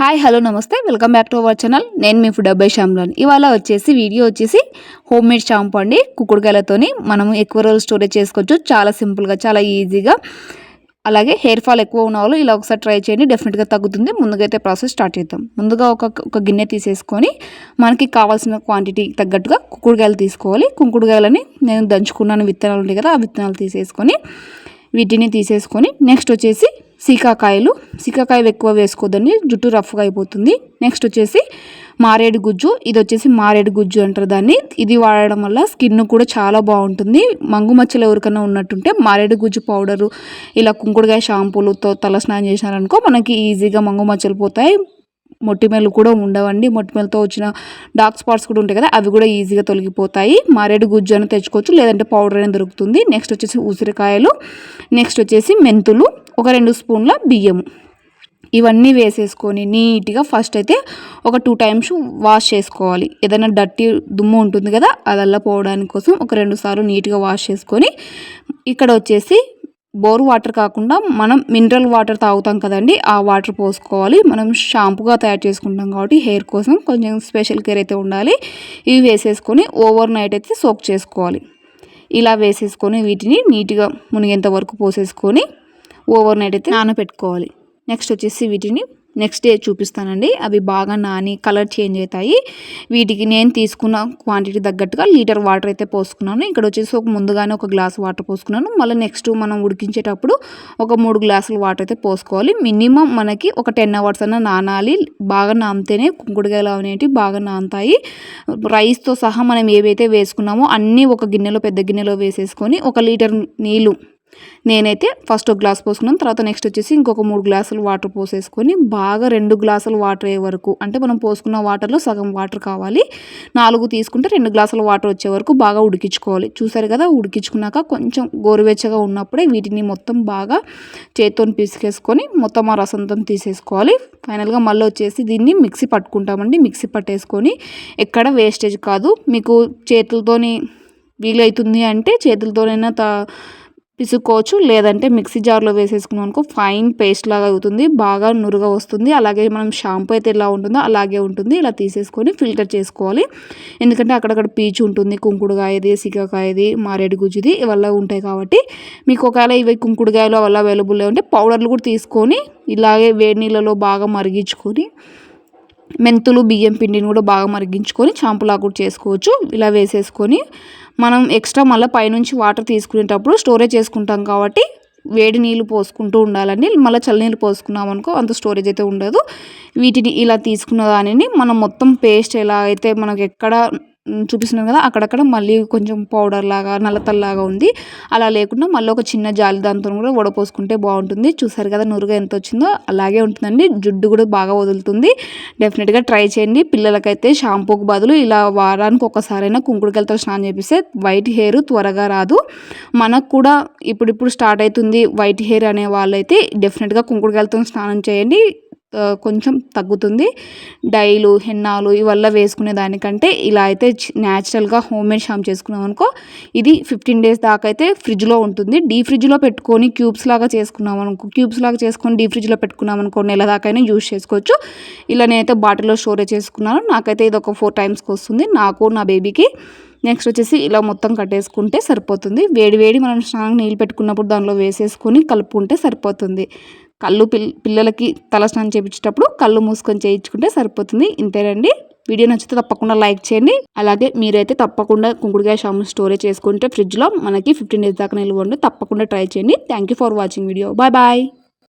Hi hello నమస్తే. Welcome back to our channel. నేను మీ ఫుడ్ అబ్బాయి శ్యామ్లాన్ ఇవాళ వచ్చేసి వీడియో వచ్చేసి హోమ్ మేడ్ షాంపూ అండి. కుక్కుడుకాయలతోని మనము ఎక్కువ రోజులు స్టోరేజ్ చేసుకోవచ్చు. చాలా సింపుల్గా చాలా ఈజీగా. అలాగే హెయిర్ ఫాల్ ఎక్కువ ఉన్న వాళ్ళు ఇలా ఒకసారి ట్రై చేయండి. డెఫినెట్గా తగ్గుతుంది. ముందుగా అయితే ప్రాసెస్ స్టార్ట్ చేద్దాం. ముందుగా ఒక ఒక గిన్నె తీసేసుకొని మనకి కావాల్సిన క్వాంటిటీ తగ్గట్టుగా కుక్కుడుకాయలు తీసుకోవాలి. కుంకుడుకాయలని నేను దంచుకున్నాను. విత్తనాలు ఉంటాయి కదా ఆ విత్తనాలు తీసేసుకొని వీటిని తీసేసుకొని నెక్స్ట్ వచ్చేసి సీకాకాయలు. సీకాకాయలు ఎక్కువ వేసుకోదండి. జుట్టు రఫ్గా అయిపోతుంది. నెక్స్ట్ వచ్చేసి మారేడు గుజ్జు. ఇది వచ్చేసి మారేడు గుజ్జు అంటారు దాన్ని. ఇది వాడడం వల్ల స్కిన్ కూడా చాలా బాగుంటుంది. మంగు మచ్చలు ఎవరికైనా ఉన్నట్టుంటే మారేడు గుజ్జు పౌడరు ఇలా కుంకుడుగాయ షాంపూలతో తల స్నానం చేసినారనుకో మనకి ఈజీగా మంగు మచ్చలు పోతాయి. మొట్టిమేలు కూడా ఉండవండి. మొట్టిమేలతో వచ్చిన డార్క్ స్పాట్స్ కూడా ఉంటాయి కదా అవి కూడా ఈజీగా తొలగిపోతాయి. మారేడు గుజ్జు అని తెచ్చుకోవచ్చు లేదంటే పౌడర్ అనేది దొరుకుతుంది. నెక్స్ట్ వచ్చేసి ఉసిరికాయలు. నెక్స్ట్ వచ్చేసి మెంతులు. ఒక రెండు స్పూన్ల బియ్యము ఇవన్నీ వేసేసుకొని నీట్గా ఫస్ట్ అయితే ఒక టూ టైమ్స్ వాష్ చేసుకోవాలి. ఏదైనా డర్టీ దుమ్ము ఉంటుంది కదా అదల్లా పోవడానికి కోసం ఒక రెండు సార్లు నీట్గా వాష్ చేసుకొని ఇక్కడ వచ్చేసి బోర్ వాటర్ కాకుండా మనం మినరల్ వాటర్ తాగుతాం కదండి ఆ వాటర్ పోసుకోవాలి. మనం షాంపుగా తయారు చేసుకుంటాం కాబట్టి హెయిర్ కోసం కొంచెం స్పెషల్ కేర్ అయితే ఉండాలి. ఇవి వేసేసుకొని ఓవర్ నైట్ అయితే సోక్ చేసుకోవాలి. ఇలా వేసేసుకొని వీటిని నీట్గా మునిగేంత వరకు పోసేసుకొని ఓవర్ నైట్ అయితే నానబెట్టుకోవాలి నెక్స్ట్ వచ్చేసి వీటిని నెక్స్ట్ డే చూపిస్తానండి. అవి బాగా నాని కలర్ చేంజ్ అవుతాయి. వీటికి నేను తీసుకున్న క్వాంటిటీ తగ్గట్టుగా లీటర్ వాటర్ అయితే పోసుకున్నాను. ఇక్కడ వచ్చేసి ఒక ముందుగానే ఒక గ్లాస్ వాటర్ పోసుకున్నాను. మళ్ళీ నెక్స్ట్ మనం ఉడికించేటప్పుడు ఒక మూడు గ్లాసులు వాటర్ అయితే పోసుకోవాలి. మినిమం మనకి ఒక టెన్ అవర్స్ అన్న నానాలి. బాగా నానితేనే కుంకుడుకాయలు అనేవి బాగా నానుతాయి. రైస్తో సహా మనం ఏవైతే వేసుకున్నామో అన్నీ ఒక గిన్నెలో పెద్ద గిన్నెలో వేసేసుకొని ఒక లీటర్ నీళ్ళు నేనైతే ఫస్ట్ ఒక గ్లాస్ పోసుకున్నాను తర్వాత నెక్స్ట్ వచ్చేసి ఇంకొక మూడు గ్లాసులు వాటర్ పోసేసుకొని బాగా రెండు గ్లాసులు వాటర్ అయ్యే వరకు అంటే మనం పోసుకున్న వాటర్లో సగం వాటర్ కావాలి. నాలుగు తీసుకుంటే రెండు గ్లాసుల వాటర్ వచ్చే వరకు బాగా ఉడికించుకోవాలి. చూసారు కదా ఉడికించుకున్నాక కొంచెం గోరువెచ్చగా ఉన్నప్పుడే వీటిని మొత్తం బాగా చేతితో పిసికేసుకొని మొత్తం ఆ రసంతో తీసేసుకోవాలి. ఫైనల్గా మళ్ళీ వచ్చేసి దీన్ని మిక్సీ పట్టుకుంటామండి. మిక్సీ పట్టేసుకొని ఎక్కడ వేస్టేజ్ కాదు. మీకు చేతులతోని వీలవుతుంది అంటే చేతులతోనైనా తా పిసుకోవచ్చు లేదంటే మిక్సీ జార్లో వేసేసుకున్నాం అనుకో ఫైన్ పేస్ట్ లాగా అవుతుంది. బాగా నురుగా వస్తుంది. అలాగే మనం షాంపూ అయితే ఎలా ఉంటుందో అలాగే ఉంటుంది. ఇలా తీసేసుకొని ఫిల్టర్ చేసుకోవాలి. ఎందుకంటే అక్కడక్కడ పీచు ఉంటుంది. కుంకుడుకాయది సిగకాయది మారేడు గుజ్జుది ఇవల్ల ఉంటాయి కాబట్టి. మీకు ఒకవేళ ఇవి కుంకుడుకాయలు వల్ల అవైలబుల్ ఉంటే పౌడర్లు కూడా తీసుకొని ఇలాగే వేడి నీళ్ళలో బాగా మరిగించుకొని మెంతులు బియ్యం పిండిని కూడా బాగా మరిగించుకొని చాంపులా కూడా చేసుకోవచ్చు. ఇలా వేసేసుకొని మనం ఎక్స్ట్రా మళ్ళీ పైనుంచి వాటర్ తీసుకునేటప్పుడు స్టోరేజ్ చేసుకుంటాం కాబట్టి వేడి నీళ్ళు పోసుకుంటూ ఉండాలండి. మళ్ళీ చల్లనీళ్ళు పోసుకున్నాం అనుకో అంత స్టోరేజ్ అయితే ఉండదు. వీటిని ఇలా తీసుకున్న దానిని మనం మొత్తం పేస్ట్ ఎలా అయితే మనకు ఎక్కడ చూపిస్తున్నాను కదా అక్కడక్కడ మళ్ళీ కొంచెం పౌడర్ లాగా నల్లతల్లాగా ఉంది. అలా లేకుండా మళ్ళీ ఒక చిన్న జాలి దాంతో కూడా వడపోసుకుంటే బాగుంటుంది. చూసారు కదా నురుగా ఎంత వచ్చిందో అలాగే ఉంటుందండి. జుడ్డు కూడా బాగా వదులుతుంది. డెఫినెట్గా ట్రై చేయండి. పిల్లలకైతే షాంపూకి బదులు ఇలా వారానికి ఒకసారైనా కుంకుడుకెళ్తా స్నానం చేపిస్తే వైట్ హెయిర్ త్వరగా రాదు. మనకు కూడా ఇప్పుడిప్పుడు స్టార్ట్ అవుతుంది వైట్ హెయిర్ అనే వాళ్ళైతే డెఫినెట్గా కుంకుడుకెళ్తా స్నానం చేయండి. కొంచెం తగ్గుతుంది. డైలు హెన్నాలు ఇవల్ల వేసుకునే దానికంటే ఇలా అయితే న్యాచురల్గా హోమ్ మేడ్ షామ్ చేసుకున్నాం అనుకో ఇది ఫిఫ్టీన్ డేస్ దాకా అయితే ఫ్రిడ్జ్లో ఉంటుంది. డీ ఫ్రిడ్జ్లో పెట్టుకొని క్యూబ్స్ లాగా చేసుకున్నాం అనుకో క్యూబ్స్ లాగా చేసుకొని డీ ఫ్రిడ్జ్లో పెట్టుకున్నాం అనుకో నెల దాకైనా యూజ్ చేసుకోవచ్చు. ఇలా నేనైతే బాటిల్లో స్టోరేజ్ చేసుకున్నాను. నాకైతే ఇది ఒక ఫోర్ టైమ్స్కి వస్తుంది. నాకు నా బేబీకి. నెక్స్ట్ వచ్చేసి ఇలా మొత్తం కట్టేసుకుంటే సరిపోతుంది. వేడి వేడి మనం స్నానం నీళ్ళు పెట్టుకున్నప్పుడు దానిలో వేసేసుకొని కలుపుకుంటే సరిపోతుంది. కళ్ళు పిల్ పిల్లలకి తలస్నానం చేయించేటప్పుడు కళ్ళు మూసుకొని చేయించుకుంటే సరిపోతుంది. ఇంతేనండి. వీడియో నచ్చితే తప్పకుండా లైక్ చేయండి. అలాగే మీరైతే తప్పకుండా కుంకుడుకాయ షాము స్టోరేజ్ చేసుకుంటే ఫ్రిడ్జ్లో మనకి ఫిఫ్టీన్ డేస్ దాకా నిల్వ తప్పకుండా ట్రై చేయండి. Thank for watching video. Bye bye.